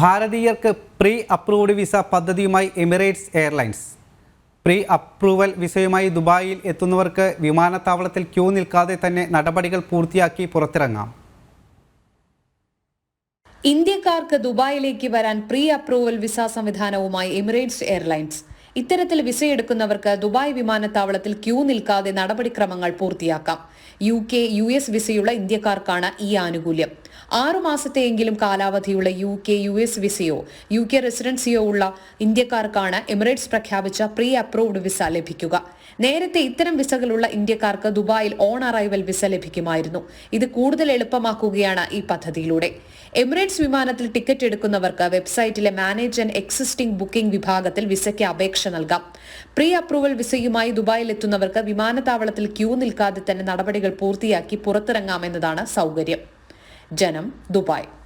ഭാരതീയർക്ക് pre approved visa പദ്ധതിയുമായി Emirates airlines. Pre approval വിസയുമായി ദുബായിൽ എത്തുന്നവർക്ക് വിമാനത്താവളത്തിൽ ക്യൂ നിൽക്കാതെ തന്നെ നടപടികൾ പൂർത്തിയാക്കി പുറത്തിറങ്ങാം. ഇന്ത്യക്കാർക്ക് ദുബായിലേക്ക് വരാൻ പ്രീ അപ്രൂവൽ വിസ സംവിധാനവുമായി എമിറേറ്റ്സ് എയർലൈൻസ്. ഇത്തരത്തിൽ വിസയെടുക്കുന്നവർക്ക് ദുബായ് വിമാനത്താവളത്തിൽ ക്യൂ നിൽക്കാതെ നടപടിക്രമങ്ങൾ പൂർത്തിയാക്കാം. യു കെ യു എസ് വിസയുള്ള ഇന്ത്യക്കാർക്കാണ് ഈ ആനുകൂല്യം. ആറു മാസത്തെയെങ്കിലും കാലാവധിയുള്ള യു കെ യു എസ് വിസയോ യു കെ റെസിഡൻസിയോ ഉള്ള ഇന്ത്യക്കാർക്കാണ് എമിറേറ്റ്സ് പ്രഖ്യാപിച്ച പ്രീ അപ്രൂവ്ഡ് വിസ ലഭിക്കുക. നേരത്തെ ഇത്തരം വിസകളുള്ള ഇന്ത്യക്കാർക്ക് ദുബായിൽ ഓൺ അറൈവൽ വിസ ലഭിക്കുമായിരുന്നു. ഇത് കൂടുതൽ എളുപ്പമാക്കുകയാണ് ഈ പദ്ധതിയിലൂടെ. എമിറേറ്റ്സ് വിമാനത്തിൽ ടിക്കറ്റ് എടുക്കുന്നവർക്ക് വെബ്സൈറ്റിലെ മാനേജ് ആൻഡ് എക്സിസ്റ്റിംഗ് ബുക്കിംഗ് വിഭാഗത്തിൽ വിസയ്ക്ക് അപേക്ഷ നൽകാം. പ്രീ അപ്രൂവൽ വിസയുമായി ദുബായിൽ എത്തുന്നവർക്ക് വിമാനത്താവളത്തിൽ ക്യൂ നിൽക്കാതെ തന്നെ നടപടികൾ പൂർത്തിയാക്കി പുറത്തിറങ്ങാമെന്നതാണ് സൗകര്യം. ജനം ദുബായ്.